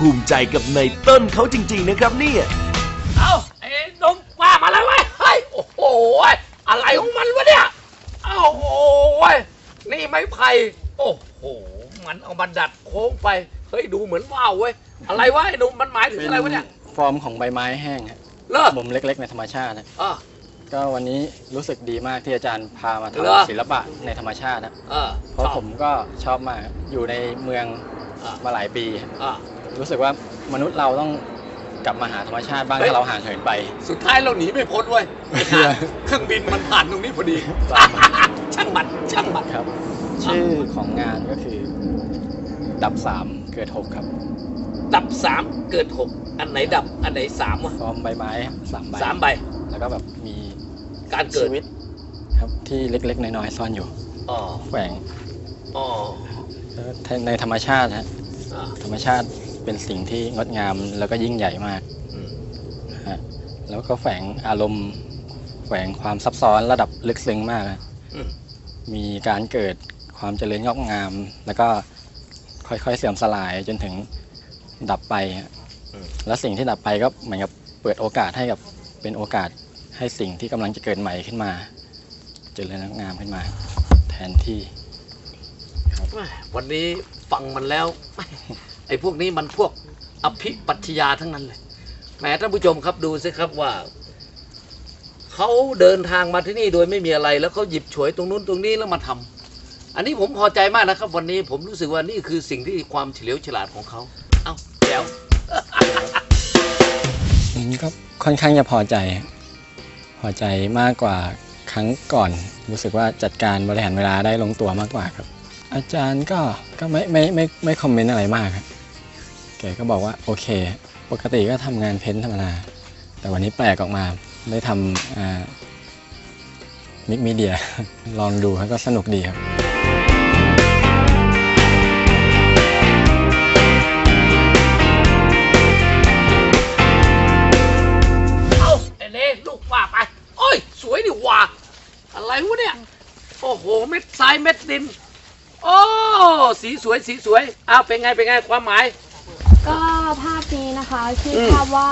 ภูมิใจกับในต้นเขาจริง ๆ นะครับเนี่ย เอ้าไอ้หนมว่ามาแล้วเว้ยเฮ้ยโอ้โหอะไรของมันวะเนี่ยเอ้าโอ้ยนี่ไม้ไผ่โอ้โหมันเอามาดัดโค้งไปเฮ้ยดูเหมือนว่าวเว้ยอะไรวะไอ้หนุ่มมันหมายถึงอะไรวะเนี่ยฟอร์มของใบไม้แห้งฮะเลิกมุมเล็กๆ ในธรรมชาตินะอะก็วันนี้รู้สึกดีมากที่อาจารย์พามาเหรอ ทำศิลปะในธรรมชาตินะอะเพราะผมก็ชอบมากครับอยู่ในเมืองอะมาหลายปีอะ รู้สึกว่ามนุษย์เราต้องกลับมาหาธรรมชาติบ้างเฮ้ย ถ้าเราห่างเหินไป สุดท้ายเราหนีไม่พ้นเว้ยไอ้ห่าเครื่องบินมันผ่านตรงนี้พอดีช่างมันช่างมันครับ ชื่อของงานก็คือ ดับสามเกิดหกครับดับสามเกิดหกอันไหนดับอันไหนสามวะฟอร์มใบไม้สามใบสามใบ แล้วก็แบบมีการเกิด ชีวิตครับที่เล็กๆ น้อยๆซ่อนอยู่อ๋อแฝงอ๋อในธรรมชาติฮะอะธรรมชาติ เป็นสิ่งที่งดงามแล้วก็ยิ่งใหญ่มากอืมนะฮะแล้วก็แฝงอารมณ์แฝงความซับซ้อนระดับลึกซึ้งมากนะอืมมีการเกิดความเจริญงอกงาม แล้วก็ค่อยๆเสื่อมสลายจนถึงดับไปฮะอืมแล้วสิ่งที่ดับไปก็เหมือนกับเปิดโอกาสให้กับเป็นโอกาสให้สิ่งที่กำลังจะเกิดใหม่ขึ้นมาเจริญงอกงามขึ้นมา แทนที่แม่วันนี้ฟังมันแล้ว ไอ้พวกนี้มันพวกอภิปัชญาทั้งนั้นเลยแหมท่านผู้ชมครับดูสิครับว่าเขาเดินทางมาที่นี่โดยไม่มีอะไร แล้วเขาหยิบฉวยตรงนู้นตรงนี้แล้วมาทำอันนี้ผมพอใจมากนะครับ วันนี้ผมรู้สึกว่านี่คือสิ่งที่ความเฉลียวฉลาดของเขาเอ้าแล้วอืมก็ค่อนข้างจะพอใจ พอใจมากกว่าครั้งก่อน รู้สึกว่าจัดการบริหารเวลาได้ลงตัวมากกว่าครับ อาจารย์ก็ก็ไม่ไม่ไม่ไม่คอมเมนต์อะไรมากครับ แกก็บอกว่าโอเค ปกติก็ทำงานเพ้นท์ธรรมดา แต่วันนี้แปลกออกมาได้ทำมิกมีเดีย ลองดูครับก็สนุกดีครับเอาไอ้เล่ลูกว่าไป โอ้ย สวยดิว่า อะไรวะเนี่ย โอ้โห เม็ดทรายเม็ดดิน โอ้ สีสวยสีสวย เอาเป็นไง เป็นไง ความหมาย ก็ภาพนี้นะคะชื่ออม ภาพว่า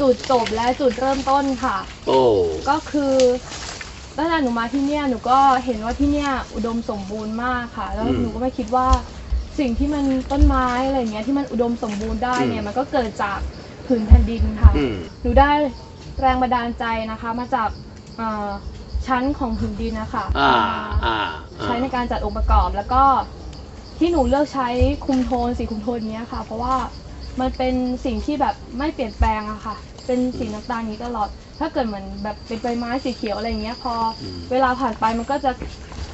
จุดจบและจุดเริ่มต้นค่ะ โอ้ ก็คือตั้งแต่หนูมาที่เนี่ยหนูก็เห็นว่าที่เนี่ยอุดมสมบูรณ์มากค่ะ แล้วอืมหนูก็ไม่คิดว่าสิ่งที่มันต้นไม้อะไรเงี้ยที่มันอุดมสมบูรณ์ได้เนี่อืยม มันก็เกิดจากผืนแผ่นดินค่ะ อืม หนูได้แรงบันดาลใจนะคะ มาจากเอ่อชั้นของผืนดินนะคะอ่ามาอ่า ใช้ในการจัดองค์ประกอบแล้วก็ ที่หนูเลือกใช้คุมโทนสีคุมโทนเนี้ยค่ะ เพราะว่ามันเป็นสิ่งที่แบบไม่เปลี่ยนแปลงอะค่ะ เป็นสีน้ำตาลนี้ตลอด ถ้าเกิดเหมือนแบบเป็นใบไม้สีเขียวอะไรเงี้ยพออมเวลาผ่านไปมันก็จะ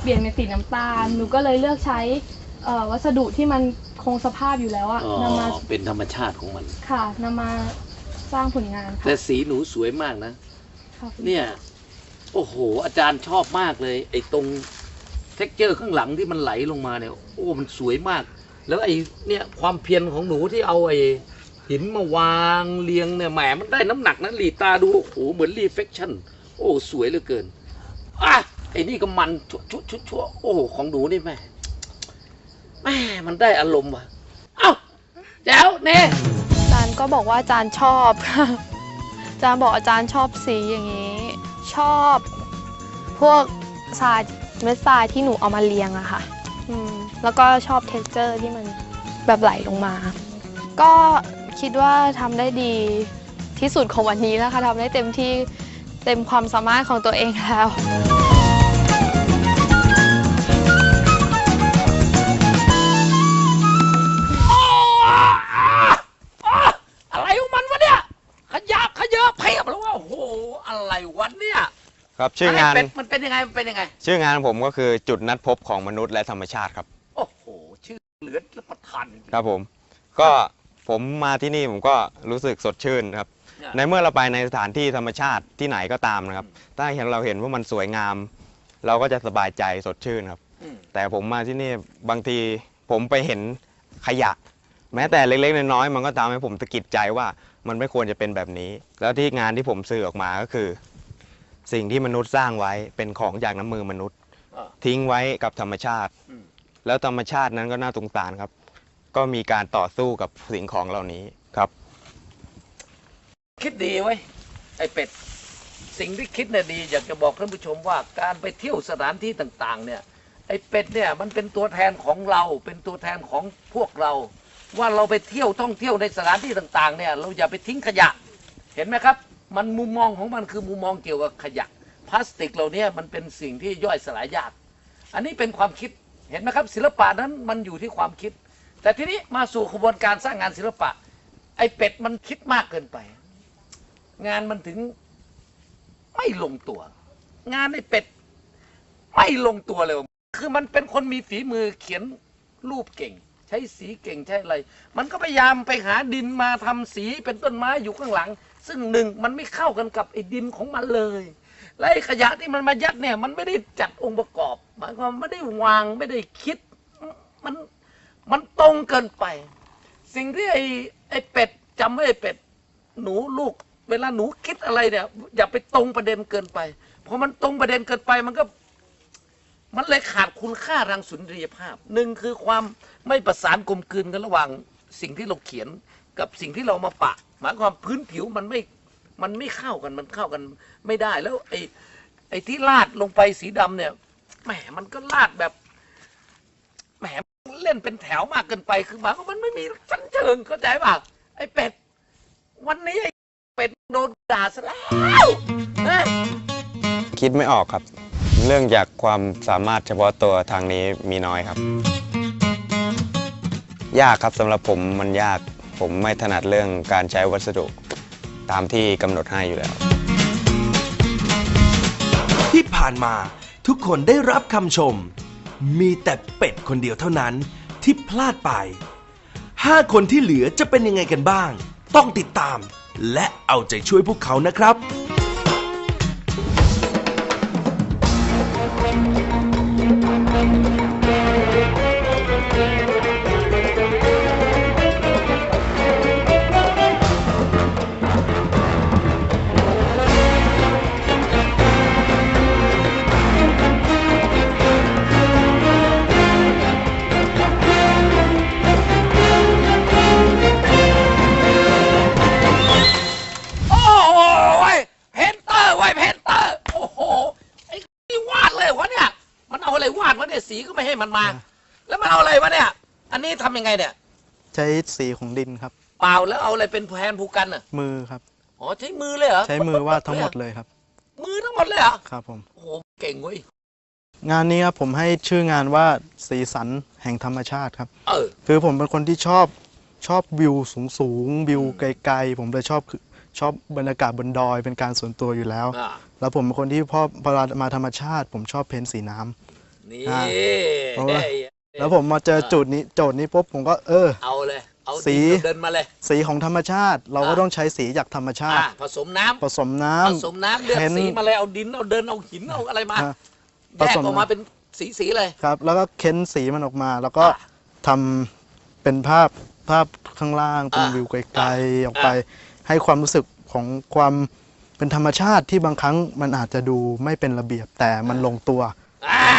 เปลี่ยนเป็นสีน้ำตาล หนูก็เลยเลือกใช้เอ่อวัสดุที่มันคงสภาพอยู่แล้วอะอ๋อนำมาเป็นธรรมชาติของมัน ค่ะนำมาสร้างผลงานค่ะแต่สีหนูสวยมากนะค่ะเนี่ย โอ้โห อาจารย์ชอบมากเลย ไอ้ตรง เท็กเจอร์ข้างหลังที่มันไหลลงมาเนี่ย โอ้มันสวยมาก แล้วไอ้เนี่ยความเพียรของหนูที่เอาไอ้หินมาวางเรียงเนี่ยแหมมันได้น้ำหนักนะหลีตาดูโอ้โหเหมือนรีเฟคชั่นโอ้สวยเหลือเกินอะไอ้นี่ก็มันชุดชุดชุชุโอ้โหของหนูนี่แม่แม่มันได้อารมณ์ว่ะเอ้าแจ๋วเน่อาจารย์ก็บอกว่าอาจารย์ชอบอาจารย์บอกอาจารย์ชอบสีอย่างนี้ ชอบ พวกทราย เม็ดทรายที่หนูเอามาเรียงอะค่ะอืมแล้วก็ชอบเท็กเจอร์ที่มันแบบไหลลงมา ก็คิดว่าทำได้ดีที่สุดของวันนี้แล้วค่ะทำได้เต็มที่เต็มความสามารถของตัวเองแล้ว อะไรของมันวะเนี่ย ขยับขยะเพียบแล้วว่าโอ้โห อะไรวันเนี่ย ครับชื่องานะไรเป็มันเป็นยังไงมันเป็นยังไง ชื่องานผมก็คือจุดนัดพบของมนุษย์และธรรมชาติครับ โอ้โห ชื่อเหลือรับประทานจงๆ ครับผม ก็ผมมาที่นี่ผมก็รู้สึกสดชื่นครับเนี่ยในเมื่อเราไปในสถานที่ธรรมชาติที่ไหนก็ตามนะครับ ถ้าเห็นเราเห็นว่ามันสวยงาม เราก็จะสบายใจสดชื่นครับ อืม แต่ผมมาที่นี่บางทีผมไปเห็นขยะ แม้แต่เล็กๆน้อยๆมันก็ทำให้ผมตะกิดใจว่ามันไม่ควรจะเป็นแบบนี้ แล้วที่งานที่ผมสื่อออกมาก็คือ สิ่งที่มนุษย์สร้างไว้เป็นของจากน้ำมือมนุษย์ อะทิ้งไว้กับธรรมชาติ อืม แล้วธรรมชาตินั้นก็น่าสงสารครับ ก็มีการต่อสู้กับสิ่งของเหล่านี้ครับ คิดดีไว้ยไอ้เป็ด สิ่งที่คิดเนี่ยดี อยากจะบอกท่านผู้ชมว่าการไปเที่ยวสถานที่ต่าง ๆ เนี่ย ไอ้เป็ดเนี่ยมันเป็นตัวแทนของเรา เป็นตัวแทนของพวกเรา ว่าเราไปเที่ยวท่องเที่ยวในสถานที่ต่าง ๆ เนี่ย เราอย่าไปทิ้งขยะ เห็นไหมครับ มันมุมมองของมันคือมุมมองเกี่ยวกับขยะพลาสติกเหล่านี้มันเป็นสิ่งที่ย่อยสลายยาก อันนี้เป็นความคิดเห็นไหมครับ ศิลปะนั้นมันอยู่ที่ความคิด แต่ทีนี้มาสู่ขบวนการสร้างงานศิลปะ ไอ้เป็ดมันคิดมากเกินไป งานมันถึงไม่ลงตัว งานไอ้เป็ด ไม่ลงตัวเลยคือมันเป็นคนมีฝีมือเขียนรูปเก่ง ใช้สีเก่งใช้อะไร มันก็พยายามไปหาดินมาทำสีเป็นต้นไม้อยู่ข้างหลัง ซึ่งหนึ่งมันไม่เข้ากันกับไอ้ดินของมันเลยและไอ้ขยะที่มันมายัดเนี่ยมันไม่ได้จัดองค์ประกอบหมายความไม่ได้วางไม่ได้คิดมันมันตรงเกินไป สิ่งที่ไอ้ไอ้เป็ดจำไว้ไอ้เป็ดหนูลูก เวลาหนูคิดอะไรเนี่ย อย่าไปตรงประเด็นเกินไปพราะมันตรงประเด็นเกินไปมันก็ มันเลยขาดคุณค่าทางสุนทรียภาพหนึ่งคือความไม่ประสานกลมกลืนกันระหว่างสิ่งที่เราเขียน กับสิ่งที่เรามาปะ หมายความพื้นผิวมันไม่มันไม่เข้ากันมันเข้ากันไม่ได้แล้วไอ้ไอ้ที่ลาดลงไปสีดำเนี่ยแหมมันก็ลาดแบบแหมเล่นเป็นแถวมากเกินไปคือหมายความมันไม่มีชั้นเชิงเข้าใจป่ะไอ้เป็ด วันนี้ไอ้เป็ดโดนด่าซะแล้วคิดไม่ออกครับ เรื่องจากความสามารถเฉพาะตัวทางนี้มีน้อยครับ ยากครับสำหรับผมมันยาก ผมไม่ถนัดเรื่องการใช้วัสดุตามที่กำหนดให้อยู่แล้ว ที่ผ่านมาทุกคนได้รับคำชม มีแต่เป็ดคนเดียวเท่านั้นที่พลาดไป 5 คนที่เหลือจะเป็นยังไงกันบ้าง ต้องติดตาม และเอาใจช่วยพวกเขานะครับ ม่ให้มันมา แล้วมันเอาอะไรวะเนี่ย อันนี้ทำยังไงเนี่ย ใช้สีของดินครับ เปล่าแล้วเอาอะไรเป็นแผนภูกันอะมือครับ อ๋อใช้มือเลยเหรอใช้มือวาดทั้งหมดเลยครับ มือทั้งหมดเลยเหรอครับผม โอ้โหเก่งเว้ยงานนี้ครับผมให้ชื่องานว่าสีสันแห่งธรรมชาติครับ เออ คือผมเป็นคนที่ชอบชอบวิวสูงสูงๆวิวไกลๆ ผมเลยชอบชอบบรรยากาศบนดอยเป็นการส่วนตัวอยู่แล้ว อ่า แล้วผมเป็นคนที่พอพอมาธรรมชาติ ผมชอบเพ้นท์สีน้ำ นี่อ่าเพราะว่า ได้แล้วผมมาเจอจุดนี้โจทย์นี้ปุ๊บผมก็ เออ เอาเลย เอาสี ดินเดินมาเลย สีของธรรมชาติ เราก็อ่า ต้องใช้สีจากธรรมชาอ่าติ ผสมน้ำผสมน้ำ ผสมน้ำเลือกเพ้นสีมาเลยเอาดินเอาเดินเอาหินเอาอะไรมาอ่าแยผกสมออกมาเป็นสีสีๆเลย ครับ แล้วก็เค้นสีมันออกมา แล้วก็อะทำเป็นภาพภาพข้างล่างเป็นอะวิวไกลอะๆออกไป ให้ความรู้สึกของความเป็นธรรมชาติที่บางครั้งมันอาจจะดูไม่เป็นระเบียบแต่มันลงตัว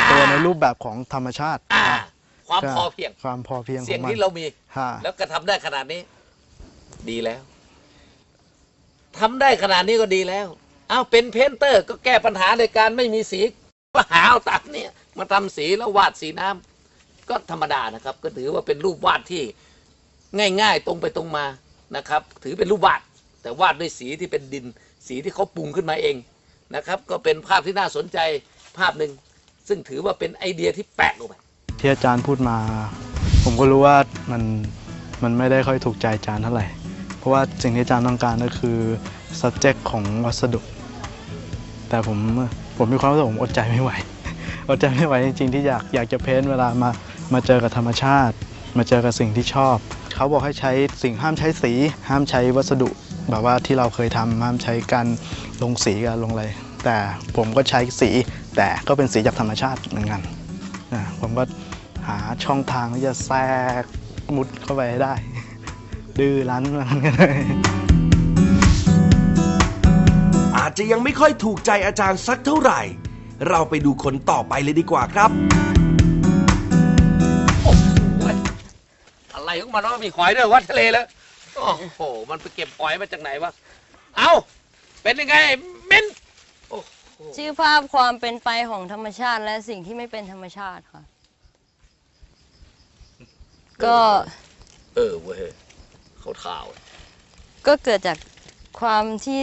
อ่าตัวในรูปแบบของธรรมชาติ อ่าอะความก็พอเพียง ความพอเพียงขเสียองงมันที่เรามี ฮะแล้วก็ทำได้ขนาดนี้ ดีแล้วทำได้ขนาดนี้ก็ดีแล้วเอาเป็นเพนเตอร์ ก็แก้ปัญหาในการไม่มีสีก็หาเอาตามเนี่ยมาทำสีแล้ววาดสีน้ำก็ธรรมดานะครับ ก็ถือว่าเป็นรูปวาดที่ง่าย ๆ ตรงไปตรงมานะครับ ถือเป็นรูปวาด แต่วาดด้วยสีที่เป็นดิน สีที่เขาปรุงขึ้นมาเองนะครับ ก็เป็นภาพที่น่าสนใจภาพหนึ่ง ซึ่งถือว่าเป็นไอเดียที่แปลกออกไปที่อาจารย์พูดมา ผมก็รู้ว่ามันมันไม่ได้ค่อยถูกใจอาจารย์เท่าไหร่ เพราะว่าสิ่งที่อาจารย์ต้องการก็คือ subject ของวัสดุ แต่ผมผมมีความรู้สึกผมอดใจไม่ไหว อดใจไม่ไหวจริงๆที่อยากอยากจะเพ้นเวลามามาเจอกับธรรมชาติ มาเจอกับสิ่งที่ชอบ เขาบอกให้ใช้สิ่งห้ามใช้สี ห้ามใช้วัสดุ แบบว่าที่เราเคยทำห้ามใช้การลงสีกันลงอะไรแต่ผมก็ใช้สี แต่ก็เป็นสีจากธรรมชาติเหมือนกันอ่าผมก็หาช่องทางที่จะแทรกมุดเข้าไปให้ได้ ดื้อรั้นเหมือนกันเลยอาจจะยังไม่ค่อยถูกใจอาจารย์สักเท่าไหร่ เราไปดูคนต่อไปเลยดีกว่าครับโอ้โหอะไรของมันว่ามีหอยด้วยวัดทะเลแล้วโอ้โห มันไปเก็บหอยมาจากไหนวะ เอาเป็นยังไงมิ้นโอ้โห ชื่อภาพความเป็นไปของธรรมชาติและสิ่งที่ไม่เป็นธรรมชาติค่ะ ก็ เออเว้ยเขาข่าว ก็เกิดจากความที่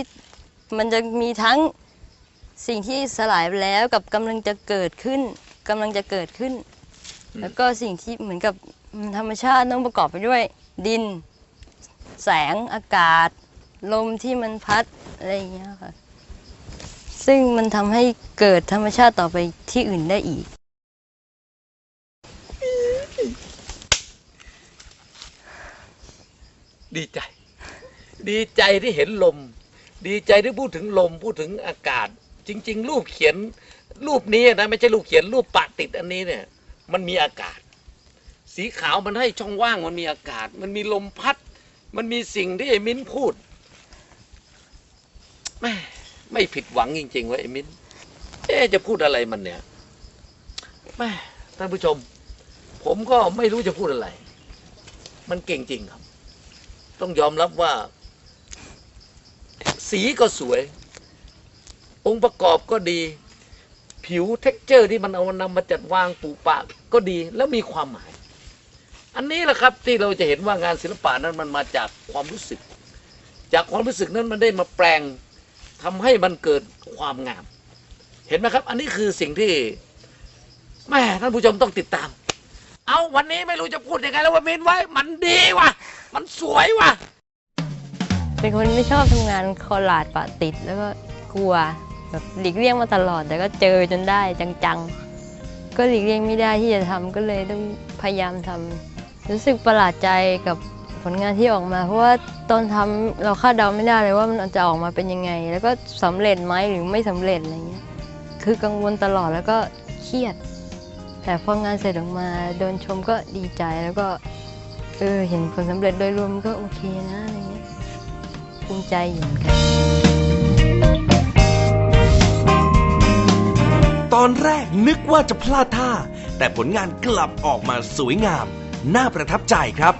มันจะมีทั้งสิ่งที่สลายไปแล้วกับกำลังจะเกิดขึ้นกำลังจะเกิดขึ้นแล้วก็สิ่งที่เหมือนกับธรรมชาติต้องประกอบไปด้วย ดิน แสงอากาศ ลมที่มันพัดอะไรอย่างเงี้ยค่ะ ซึ่งมันทำให้เกิดธรรมชาติต่อไปที่อื่นได้อีก ดีใจ ดีใจที่เห็นลม ดีใจที่พูดถึงลมพูดถึงอากาศ จริง ๆ รูปเขียนรูปนี้นะไม่ใช่รูปเขียนรูปปะติดอันนี้เนี่ย มันมีอากาศ สีขาวมันให้ช่องว่างมันมีอากาศ มันมีลมพัด มันมีสิ่งที่ไอ้มิ้นพูดแม่ ไม่ผิดหวังจริงๆเว่าไอ้มิ้นเอ๊จะพูดอะไรมันเนี่ยแม่ท่านผู้ชม ผมก็ไม่รู้จะพูดอะไร มันเก่งจริงครับ ต้องยอมรับว่า สีก็สวย องค์ประกอบก็ดี ผิวเท็กเจอร์ที่มันเอานำมาจัดวางปูปะก็ดีแล้วมีความหมาย อันนี้แหละครับที่เราจะเห็นว่างานศิลปะนั้นมันมาจากความรู้สึก จากความรู้สึกนั้นมันได้มาแปลง ทำให้มันเกิดความงาม เห็นไหมครับ อันนี้คือสิ่งที่แม่ท่านผู้ชมต้องติดตาม เอาวันนี้ไม่รู้จะพูดยังไงแล้วว่ามินไว้มันดีว่ะ มันสวยว่ะ เป็นคนไม่ชอบทำงานคอลลาดปะติดแล้วก็กลัวแบบหลีกเลี่ยงมาตลอดแต่ก็เจอจนได้จังๆ ก็หลีกเลี่ยงไม่ได้ที่จะทำก็เลยต้องพยายามทำรู้สึกประหลาดใจกับ ผลงานที่ออกมา เพราะว่าตอนทำเราคาดเดาไม่ได้เลยว่ามันจะออกมาเป็นยังไง แล้วก็สำเร็จไหมหรือไม่สำเร็จอะไรเงี้ยคือกังวลตลอดแล้วก็เครียด แต่พองานเสร็จออกมาโดนชมก็ดีใจแล้วก็เออเห็นผลสำเร็จโดยรวมก็โอเคนะอะไรเงี้ยภูมิใจอยู่เหมือนกันตอนแรกนึกว่าจะพลาดท่า แต่ผลงานกลับออกมาสวยงาม น่าประทับใจครับ